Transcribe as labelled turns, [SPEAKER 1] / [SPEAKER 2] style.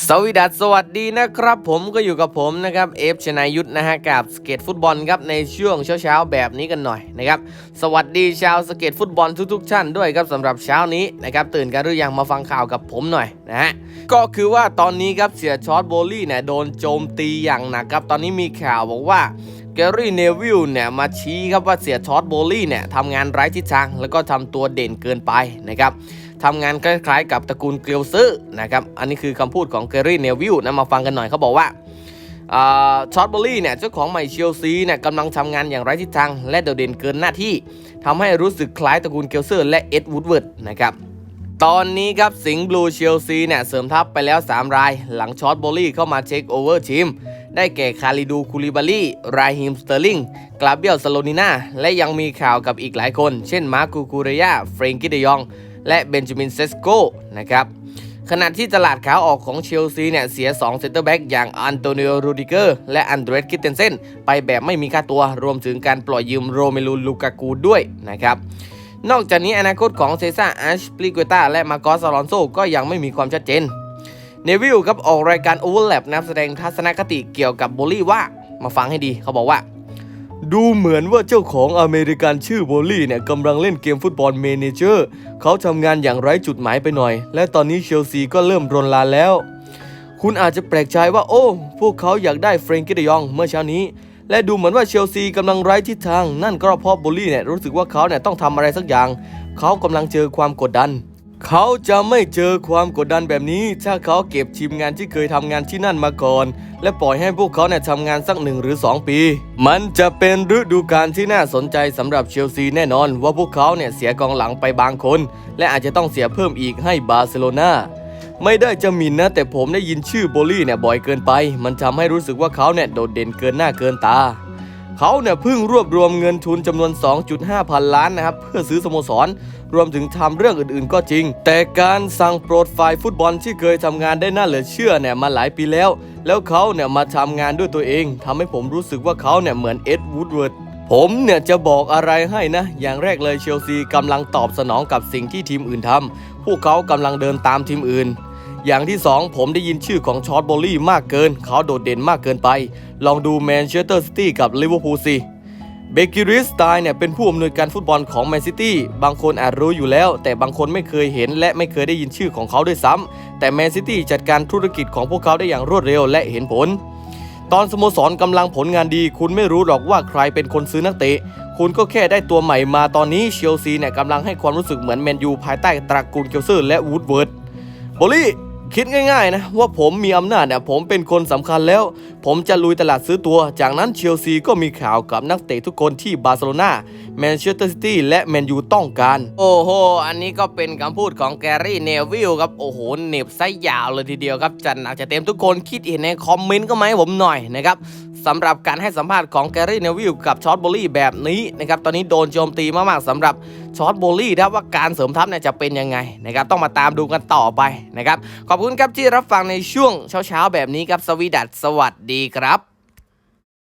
[SPEAKER 1] สวัสดีสสวัสดีนะครับ ผมก็อยู่กับผมนะครับเอฟชนายุทธนะฮะกับสเก็ตฟุตบอลครับในช่วงเช้าๆแบบนี้กันหน่อยนะครับสวัสดีชาวสเก็ตฟุตบอลทุกๆท่านด้วยครับสำหรับเช้านี้นะครับตื่นกันหรือยังมาฟังข่าวกับผมหน่อยนะฮะก็คือว่าตอนนี้ครับเสียชอตโบลี่เนี่ยโดนโจมตีอย่างหนักครับตอนนี้มีข่าวบอกว่า แกรี่เนวิลเนี่ยมาชี้ครับว่าเสียชอตโบลี่เนี่ยทำงานไร้ทิศทาง แล้วก็ทำตัวเด่นเกินไปนะครับทำงานคล้ายๆกับตระกูลเกลียวซื้อนะครับอันนี้คือคำพูดของแกรี่เนวิลนะมาฟังกันหน่อยเขาบอกว่าชอตบอลลี่เนี่ยเจ้าของใหม่เชลซีเนี่ยกำลังทำงานอย่างไร้ทิศทาง และโดดเด่นเกินหน้าที่ทำให้รู้สึกคล้ายตระกูลเกลเซอร์และเอ็ดวูดเวิร์ดนะครับตอนนี้ครับสิงห์บลูเชลซีเนี่ยเสริมทัพไปแล้ว 3 ราย หลังชอตบอลลี่เข้ามาเช็คโอเวอร์ทีม ได้แก่คาริดูคูลิบาลีไรฮิมสเตอร์ลิงกลาเบียลสโลนิน่าและยังมีข่าวกับอีกหลายคน เช่นมาร์คูคูเรียเฟรงกิเดยอง และเบนจามินเซสโกนะครับขณะที่ตลาดขาออกของเชลซีเนี่ยเสีย2เซนเตอร์แบ็กอย่างอันโตนิโอ รูดิเกอร์ และอันเดรสกิตเตนเซนไปแบบไม่มีค่าตัวรวมถึงการปล่อยยืมโรเมลูลูกากูด้วยนะครับ นอกจากนี้อนาคตของเซซ่าอัชปลิกเวต้าและมาโกสอลอนโซก็ยังไม่มีความชัดเจน เนวิลครับออกรายการโอเวอร์แลปนะแสดงทัศนคติเกี่ยวกับโบลี่ว่ามาฟังให้ดีเขาบอกว่า ดูเหมือนว่าเจ้าของอเมริกันชื่อโบลี่เนี่ยกำลังเล่นเกมฟุตบอลเมเนเจอร์เขาทำงานอย่างไร้จุดหมายไปหน่อย และตอนนี้เชลซีก็เริ่มรนลานแล้ว คุณอาจจะแปลกใจว่าโอ้ พวกเขาอยากได้เฟรงกี้เดยองเมื่อเช้านี้ และดูเหมือนว่าเชลซีกำลังไร้ทิศทาง นั่นก็เพราะโบลี่เนี่ยรู้สึกว่าเขาเนี่ยต้องทำอะไรสักอย่าง เขากำลังเจอความกดดัน เขาจะไม่เจอความกดดันแบบนี้ ถ้าเขาเก็บทีมงานที่เคยทำงานที่นั่นมาก่อน และปล่อยให้พวกเขาเนี่ยทำงานสักหนึ่งหรือ 2 ปี มันจะเป็นฤดูกาลที่น่าสนใจสำหรับเชลซีแน่นอน ว่าพวกเขาเนี่ยเสียกองหลังไปบางคน และอาจจะต้องเสียเพิ่มอีกให้บาร์เซโลนาไม่ได้จะมินนะ แต่ผมได้ยินชื่อโบลี่เนี่ยบ่อยเกินไป มันทำให้รู้สึกว่าเขาเนี่ยโดดเด่นเกินหน้าเกินตา เขาเนี่ยเพิ่งรวบรวมเงินทุนจำนวน 2.5 พันล้านนะครับ เพื่อซื้อสโมสร รวมถึงทำเรื่องอื่นๆ ก็จริง แต่การสั่งโปรดฝ่ายฟุตบอลที่เคยทำงานได้น่าเหลือเชื่อเนี่ยมาหลายปีแล้ว แล้วเขาเนี่ยมาทำงานด้วยตัวเองทำให้ผมรู้สึกว่าเขาเนี่ยเหมือนเอ็ดวูดเวิร์ดผมเนี่ยจะบอกอะไรให้นะ อย่างแรกเลยเชลซีกำลังตอบสนองกับสิ่งที่ทีมอื่นทำพวกเขากำลังเดินตามทีมอื่น อย่างที่ 2 ผมได้ยินชื่อของชอตโบลี่มากเกิน เขาโดดเด่นมากเกินไป ลองดูแมนเชสเตอร์ซิตี้กับลิเวอร์พูลสิเบกิริสไตน์เนี่ยเป็นผู้อำนวยการฟุตบอลของแมนซิตี้บางคนอาจรู้อยู่แล้ว แต่บางคนไม่เคยเห็นและไม่เคยได้ยินชื่อของเขาด้วยซ้ำแต่แมนซิตี้จัดการธุรกิจของพวกเขาได้อย่างรวดเร็วและเห็นผล ตอนสโมสรกำลังผลงานดี คุณไม่รู้หรอกว่าใครเป็นคนซื้อนักเตะ คุณก็แค่ได้ตัวใหม่มาตอนนี้เชลซีเนี่ยกำลังให้ความรู้สึกเหมือนแมนยูภายใต้ตระกูลเกลเซอร์และวูดเวิร์ดโบลี่ คิดง่ายๆนะว่าผมมีอำนาจเนี่ยผมเป็นคนสำคัญแล้ว ผมจะลุยตลาดซื้อตัว จากนั้นเชลซีก็มีข่าวกับนักเตะทุกคนที่บาร์เซโลนาแมนเชสเตอร์ซิตี้และแมนยูต้องการ โอ้โห อันนี้ก็เป็นคำพูดของแกรี่เนวิลครับ โอ้โหเน็บไส้ยาวเลยทีเดียวครับ จัดหนักจะเต็มทุกคนคิดเห็นในคอมเมนต์ก็มให้ผมหน่อยนะครับสำหรับการให้สัมภาษณ์ของแกรี่เนวิลกับชอตโบลี่แบบนี้นะครับตอนนี้โดนโจมตีมากๆสำหรับ ชอตโบลี่นะว่าการเสริมทัพเนี่ยจะเป็นยังไงนะครับต้องมาตามดูกันต่อไปนะครับขอบคุณครับที่รับฟังในช่วงเช้าๆแบบนี้ครับสวีดัสสวัสดีครับ